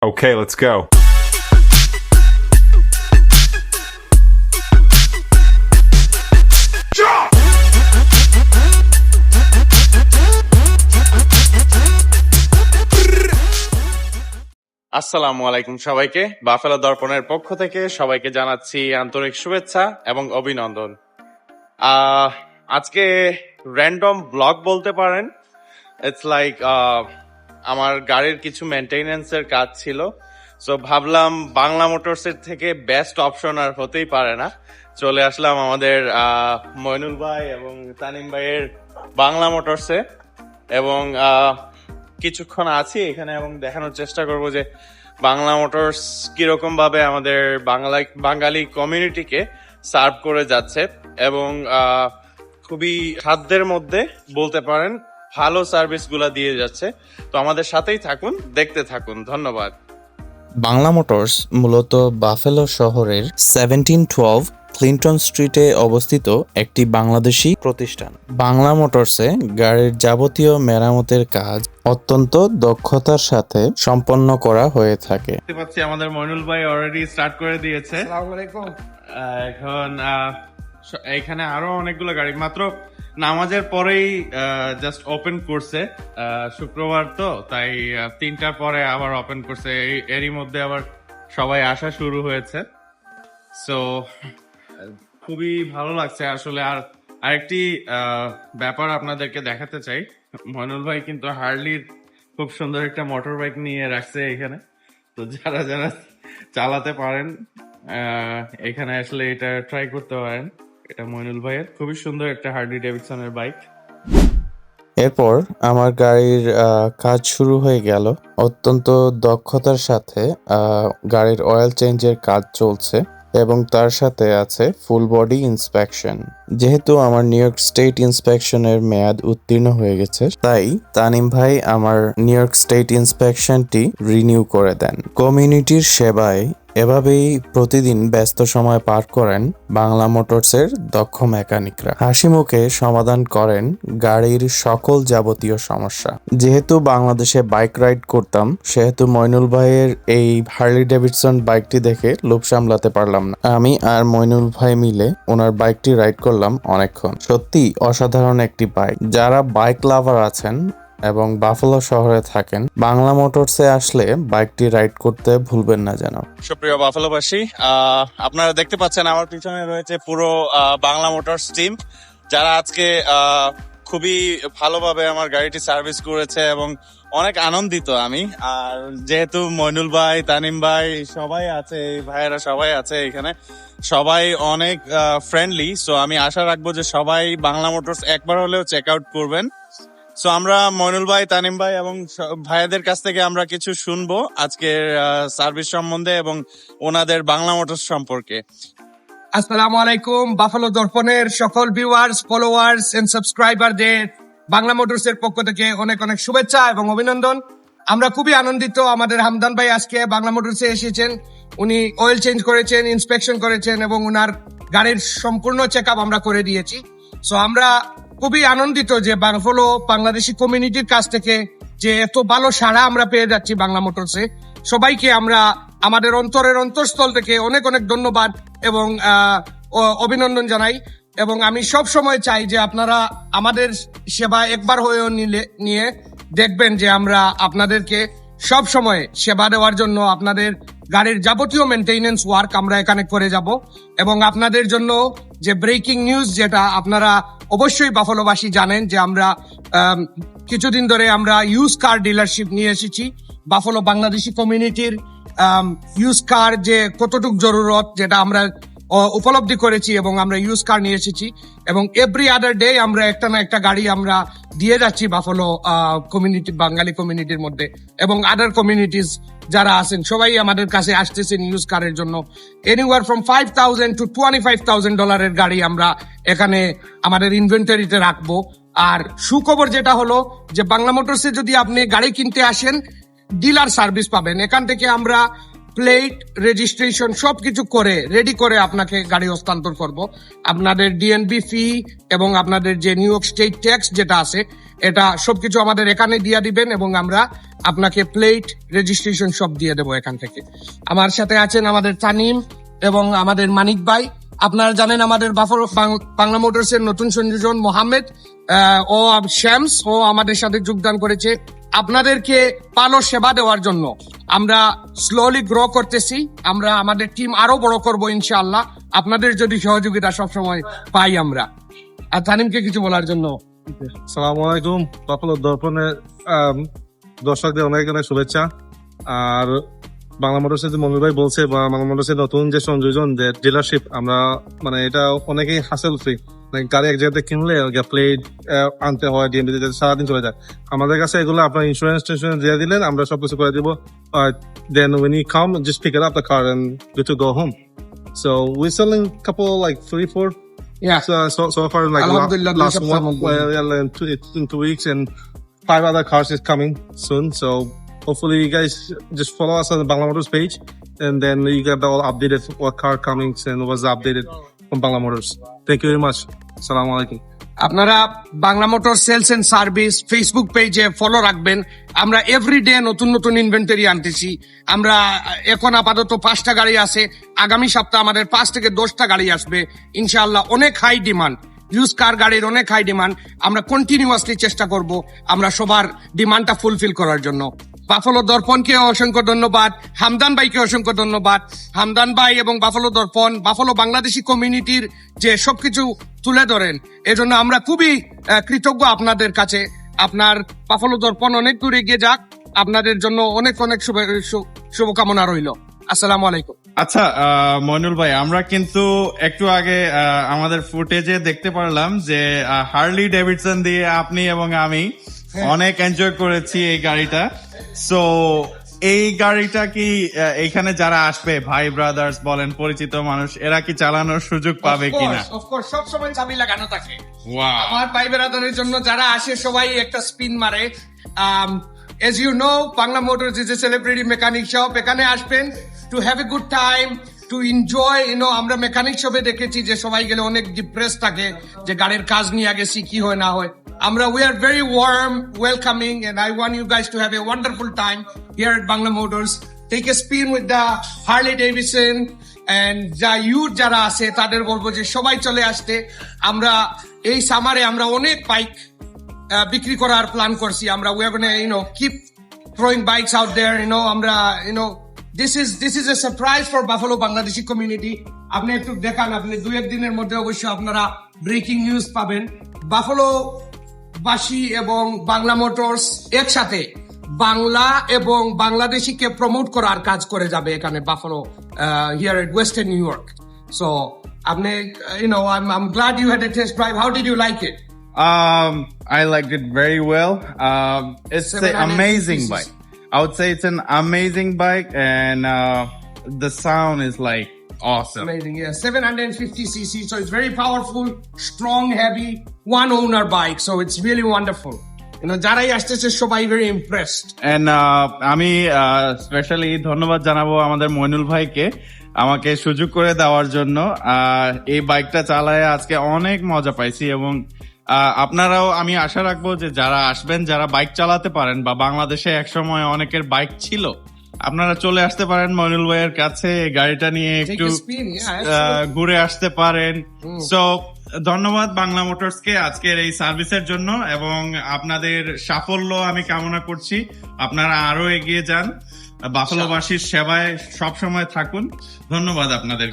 Okay, let's go. আসসালামু আলাইকুম সবাইকে। বাফেলা দর্পণের পক্ষ থেকে সবাইকে জানাচ্ছি আন্তরিক শুভেচ্ছা এবং অভিনন্দন। আজকে র্যান্ডম ব্লগ বলতে পারেন। ইটস লাইক আমার গাড়ির কিছু মেনটেনেন্সের কাজ ছিল। সো ভাবলাম বাংলা মোটরসের থেকে বেস্ট অপশন আর হতেই পারে না। চলে আসলাম আমাদের আহ, মইনুল ভাই এবং তানিম ভাইয়ের বাংলা মোটরসে এবং কিছুক্ষণ আছি এখানে এবং দেখানোর চেষ্টা করব যে বাংলা মোটরস কীরকম ভাবে আমাদের বাংলা বাঙালি কমিউনিটিকে সার্ভ করে যাচ্ছে। এবং খুবই খাদ্যের মধ্যে বলতে পারেন ভালো সার্ভিসগুলা দিয়ে যাচ্ছে। তো আমাদের সাথেই থাকুন দেখতে থাকুন। ধন্যবাদ। বাংলা মোটরস মূলত বাফেলো শহরের সেভেন্টিন টুয়েলভ ক্লিন্টন স্ট্রিটে অবস্থিত একটি বাংলাদেশি প্রতিষ্ঠান। বাংলা মোটরসে গাড়ির যাবতীয় মেরামতের কাজ অত্যন্ত দক্ষতার সাথে সম্পন্ন করা হয়ে থাকে। দেখতে পাচ্ছি আমাদের মইনুল ভাই অলরেডি স্টার্ট করে দিয়েছে। আসসালামু আলাইকুম। আহ, এখন এখানে আরও অনেকগুলো গাড়ি মাত্র নামাজের পরেই জাস্ট ওপেন করছে। শুক্রবার তো, তাই তিনটার পরে আবার ওপেন করছে। এরই মধ্যে আবার সবাই আসা শুরু হয়েছে। সো খুবই ভালো লাগছে। আসলে আর আরেকটি ব্যাপার আপনাদেরকে দেখাতে চাই। মইনুল ভাই কিন্তু হার্লির খুব সুন্দর একটা মোটর বাইক নিয়ে রাখছে এখানে। তো যারা যারা চালাতে পারেন এখানে আসলে এটা ট্রাই করতে পারেন। এটা মইনুল ভাইয়ের। খুবই সুন্দর একটা হার্ডি ডেভিডসনের বাইক এরপর আমার গাড়ির কাজ শুরু হয়ে গেল। অত্যন্ত দক্ষতার সাথে গাড়ির অয়েল চেঞ্জের কাজ চলছে এবং তার সাথে আছে ফুল বডি ইন্সপেকশন যেহেতু আমার নিউ ইয়র্ক স্টেট ইন্সপেকশনের মেয়াদ উত্তীর্ণ হয়ে গেছে, তাই তানিম ভাই আমার নিউ ইয়র্ক স্টেট ইন্সপেকশনটি রিনিউ করে দেন। কমিউনিটির সেবায় এভাবেই প্রতিদিন ব্যস্ত সময় পার করেন বাংলা মোটরসের দক্ষ মেকানিকরা। হাসি মুখে সমাধান করেন গাড়ির সকল যাবতীয় সমস্যা। যেহেতু বাংলাদেশে বাইক রাইড করতাম, সেহেতু মইনুল ভাইয়ের এই হার্লি ডেভিডসন বাইকটি দেখে লোভ সামলাতে পারলাম না। আমি আর মইনুল ভাই মিলে ওনার বাইকটি রাইড করলাম অনেকক্ষণ। সত্যি অসাধারণ একটি বাইক। যারা বাইক লাভার আছেন এবং বাফলো শহরে থাকেন, বাংলা মোটরসে আসলে বাইকটি রাইড করতে ভুলবেন না যেন। সুপ্রিয় বাফালোবাসী আপনারা দেখতে পাচ্ছেন আমার পিছনে রয়েছে পুরো বাংলা মোটরস টিম, যারা আজকে খুবই ভালোভাবে আমার গাড়িটি সার্ভিস করেছে এবং অনেক আনন্দিত আমি। আর যেহেতু মইনুল ভাই, তানিম ভাই সবাই আছে, এই ভাইয়েরা সবাই আছে এখানে, সবাই অনেক ফ্রেন্ডলি সো আমি আশা রাখব যে সবাই বাংলা মোটরস একবার হলেও চেক আউট করবেন। সো আমরা মইনুল ভাই, তানিম ভাই এবং ভাইয়াদের কাছ থেকে আমরা কিছু শুনব আজকের সার্ভিস সম্বন্ধে এবং ওনাদের বাংলা মোটরস সম্পর্কে। আসসালামু আলাইকুম, বাফালো দর্পণের সকল ভিউয়ার্স ফলোয়ার্স এন্ড সাবস্ক্রাইবারদের বাংলা মোটরস এর পক্ষ থেকে অনেক অনেক শুভেচ্ছা এবং অভিনন্দন। আমরা খুবই আনন্দিত, আমাদের হামদান ভাই আজকে বাংলা মোটরসে এসেছেন। উনি অয়েল চেঞ্জ করেছেন ইন্সপেকশন করেছেন এবং উনার গাড়ির সম্পূর্ণ চেক আমরা করে দিয়েছি। সো আমরা খুবই আনন্দিত যে বাফালো বাংলাদেশি কমিউনিটির কাছ থেকে যে এত ভালো সাড়া আমরা পেয়ে যাচ্ছি বাংলা মোটরসে সবাইকে আমরা আমাদের অন্তরের অন্তঃস্থল থেকে অনেক অনেক ধন্যবাদ এবং অভিনন্দন জানাই। এবং আমি সব সময় চাই যে আপনারা আমাদের সেবা একবার হয়েও নিলে, নিয়ে দেখবেন যে আমরা আপনাদেরকে সব সময় সেবা দেওয়ার জন্য আপনাদের গাড়ির যাবতীয় মেনটেনেন্স ওয়ার্ক আমরা এখানে করে যাব। এবং আপনাদের জন্য যে ব্রেকিং নিউজ যেটা আপনারা অবশ্যই বাফলোবাসী জানেন যে আমরা কিছুদিন ধরে আমরা ইউজ কার ডিলারশিপ নিয়ে এসেছি। বাফলো বাংলাদেশি কমিউনিটির ইউজ কার যে কতটুক জরুরত যেটা আমরা উপলব্ধি করেছি এবং আমরা ইউজ কার নিয়ে এসেছি। এবং এভরি আদার ডে আমরা একটা না একটা গাড়ি আমরা দিয়ে যাচ্ছি বাফলো কমিউনিটি বাঙালি কমিউনিটির মধ্যে। এবং আদার কমিউনিটিস যারা আছেন, সবাই আমাদের কাছে আসতেছেন ইউজ কারের জন্য। Anywhere from five thousand to twenty five thousand ডলারের গাড়ি আমরা এখানে আমাদের ইনভেন্টারিতে রাখব। আর সুখবর যেটা হলো যে বাংলা মোটরসে যদি আপনি গাড়ি কিনতে আসেন ডিলার সার্ভিস পাবেন। এখান থেকে আমরা প্লেট রেজিস্ট্রেশন সবকিছু করে রেডি করে আপনাকে গাড়ি হস্তান্তর করব। আপনাদের ডিএনবি ফি এবং আপনাদের যে নিউ ইয়র্ক স্টেট ট্যাক্স যেটা আছে, এটা সবকিছু আমাদের এখানে দিয়ে দিবেন এবং আমরা আপনাকে প্লেট রেজিস্ট্রেশন সব দিয়ে দেবো এখান থেকে। আমার সাথে আছেন আমাদের তানিম এবং আমাদের মানিক ভাই। আপনারা জানেন আমাদের বাফর বাংলা মোটরস এর নতুন সংযোজন মোহাম্মদ ও শ্যামস ও আমাদের সাথে যোগদান করেছে। আপনাদেরকে পালো সেবা দেওয়ার জন্য। আমরা স্লোলি গ্রো করতেছি, আমরা আমাদের টিম আরও বড় করব ইনশাল্লাহ আপনাদের যদি সহযোগিতা সবসময় পাই আমরা। আর তানিমকে কিছু বলার জন্য। সালাম আলাইকুম। দর্পণের দর্শকদের অনেক অনেক শুভেচ্ছা। আর বাংলা মোটরসাইকেল মন্দির ভাই বলছে বা বাংলা মোটরসাইকেল নতুন যে সংযোজন ডিলারশিপ আমরা মানে এটা অনেকেই হাসেল ফ্রি গাড়ি এক জায়গাতে কিনলে প্লেট আনতে হয় ডিএমডি সারাদিন চলে যায়। আমাদের কাছে এগুলো আপনার ইন্স্যুরেন্স টেন্স্যুরেন্স দিয়ে দিলেন আমরা সবকিছু করে দিব। Then when we come just pick up the to go home so we selling couple like three four Yeah. So, so, so five other cars is hopefully, you guys just follow us on the Bangla Motors page, and then you get all updated what car coming and what's updated from Bangla Motors. Thank you very much. Assalamu alaikum. আপনারা Bangla motor sales and service Facebook পেজে follow রাখবেন। আমরা every day নতুন নতুন inventory আনতেছি। আমরা এখন আপাতত পাঁচটা গাড়ি আছে। আগামী সপ্তাহে আমাদের পাঁচ থেকে দশটা গাড়ি আসবে। ইনশাআল্লাহ অনেক হাই ডিমান্ড ইউজ কার গাড়ির অনেক হাই ডিমান্ড আমরা কন্টিনিউয়াসলি চেষ্টা করব আমরা সবার ডিমান্ডটা ফুলফিল করার জন্য। বাফলো দর্পণকে অসংখ্য ধন্যবাদ, হামদান ভাইকে অসংখ্য ধন্যবাদ। হামদান ভাই এবং বাফলো দর্পণ, বাফলো বাংলাদেশি কমিউনিটির যে সবকিছু তুলে ধরেন, এজন্য আমরা খুবই কৃতজ্ঞ আপনাদের কাছে। আপনার বাফলো দর্পণ অনেক দূর এগিয়ে যাক, আপনাদের জন্য অনেক অনেক শুভকামনা রইল। আসসালামু আলাইকুম। আচ্ছা মইনুল ভাই, আমরা কিন্তু একটু আগে আমাদের ফুটেজে দেখতে পারলাম যে হার্লি ডেভিডসন দিয়ে আপনি এবং আমি অনেক এনজয় করেছি এই গাড়িটা। সো এই গাড়িটা কি এখানে যারা আসবে ভাই ব্রাদার্স বলেন পরিচিত মানুষ এরা কি চালানোর সুযোগ পাবে কিনা? অফকোর্স সব সময় চাবি লাগানো থাকে. আমার ভাই বেড়াদারের জন্য যারা আসে সবাই একটা স্পিন মারে। As you know Bangla motors is a celebrity mechanic shop এখানে আসবেন to have a good time to enjoy you know আমরা মেকানিক শপে দেখেছি যে সবাই গেলে অনেক ডিপ্রেস থাকে, যে গাড়ির কাজ নিয়ে গেছি কি হয়, না হয়। আমরা we are very warm welcoming and I want you guys to have a wonderful time here at Bangla motors take a spin with the Harley Davidson and যা ইউথ যারা আছে, তাদের বলব যে সবাই চলে আসতে। আমরা, এই সামারে আমরা অনেক বাইক বিক্রি করার প্ল্যান করছি। আমরা we are you know keep bikes out there, you know, আমরা know this is this is a surprise for buffalo Bangladeshi community আপনি একটু দেখান আপনি দুই এক দিনের মধ্যে অবশ্যই আপনারা ব্রেকিং নিউজ পাবেন বাফলো বাসী এবং বাংলা মোটরস একসাথে বাংলা এবং বাংলাদেশিকে প্রমোট করার কাজ করে যাবে এখানে Buffalo here at western New York so আপনি you know I am glad you had a test drive how did you like it Um, I liked it very well. Um, it's an 750 amazing cc. bike. I would say it's an amazing bike, and uh, the sound is like awesome. Amazing, yeah. 750 cc, so it's very powerful, strong, heavy, one owner bike, so it's really wonderful. You know, যারাই আসতেছে সবাই very impressed. And uh, আমি specially ধন্যবাদ জানাব আমাদের মইনুল ভাইকে আমাকে সুযোগ করে দেওয়ার জন্য আর এই বাইকটা চালায় আজকে অনেক মজা পাইছি এবং আপনারাও আমি আশা রাখব যে যারা আসবেন যারা বাইক চালাতে পারেন বা বাংলাদেশে একসময় অনেকের বাইক ছিল আপনারা চলে আসতে পারেন মইনুল ভাইয়ের কাছে গাড়িটা নিয়ে একটু ঘুরে আসতে পারেন। সো ধন্যবাদ বাংলা মোটরসকে আজকের এই সার্ভিসের জন্য এবং আপনাদের সাফল্য আমি কামনা করছি। আপনারা আরও এগিয়ে যান। বাফলোবাসীর সেবায় সবসময় থাকুন। ধন্যবাদ আপনাদের